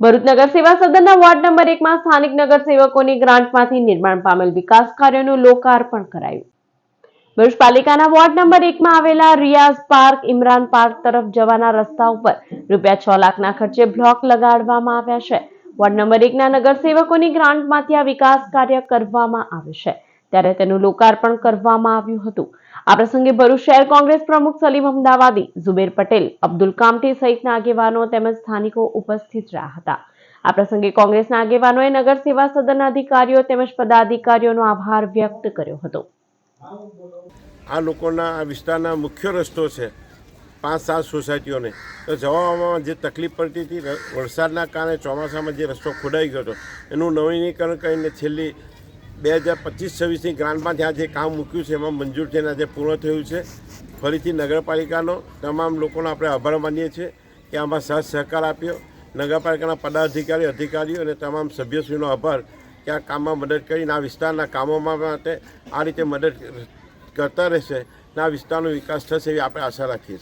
ભરૂચ નગર સેવા સદનના ward number એકમાં સ્થાનિક નગરસેવકોની ગ્રાન્ટમાંથી નિર્માણ પામેલ વિકાસ કાર્યોનું લોકાર્પણ કરાયું. ભરૂચ પાલિકાના વોર્ડ નંબર એકમાં આવેલા રિયાઝ પાર્ક, ઇમરાન પાર્ક તરફ જવાના રસ્તા ઉપર રૂપિયા છ લાખના ખર્ચે બ્લોક લગાડવામાં આવ્યા છે. વોર્ડ નંબર એકના નગરસેવકોની ગ્રાન્ટમાંથી આ વિકાસ કાર્ય કરવામાં આવે છે. ત્યારે તેનું લોકાર્પણ કરવામાં આવ્યું હતું. આ પ્રસંગે ભરૂચ શહેર કોંગ્રેસ પ્રમુખ સલીમ અમદાવાદી, ઝુબેર પટેલ, અબ્દુલ કામઠી સહિતના આગેવાનો તેમજ સ્થાનિકો ઉપસ્થિત રહ્યા હતા. આ પ્રસંગે કોંગ્રેસના આગેવાનોએ નગર સેવા સદનના અધિકારીઓ તેમજ પદાધિકારીઓનો આભાર વ્યક્ત કર્યો હતો. આ લોકોના, આ વિસ્તારના મુખ્ય રસ્તો છે પાંચ, સાત સોસાયટીઓને. તો જવામાં જે તકલીફ પડતી હતી, વરસાદના કારણે ચોમાસામાં જે રસ્તો ખોડાઈ ગયો હતો, એનું નવીનીકરણ કરીને છેલ્લી બે હજાર પચીસ, છવ્વીસની ગ્રાન્ટમાં ત્યાં જે કામ મૂક્યું છે, એમાં મંજૂર થઈને આજે પૂર્ણ થયું છે, ફરીથી નગરપાલિકાનો તમામ લોકોનો આપણે આભાર માનીએ છીએ કે આમાં સહ સહકાર આપ્યો. નગરપાલિકાના પદાધિકારી, અધિકારીઓ અને તમામ સભ્યશ્રીનો આભાર કે આ કામમાં મદદ કરીને આ વિસ્તારના કામોમાં માટે આ રીતે મદદ કરતા રહેશે અને આ વિસ્તારનો વિકાસ થશે એવી આપણે આશા રાખીએ છીએ.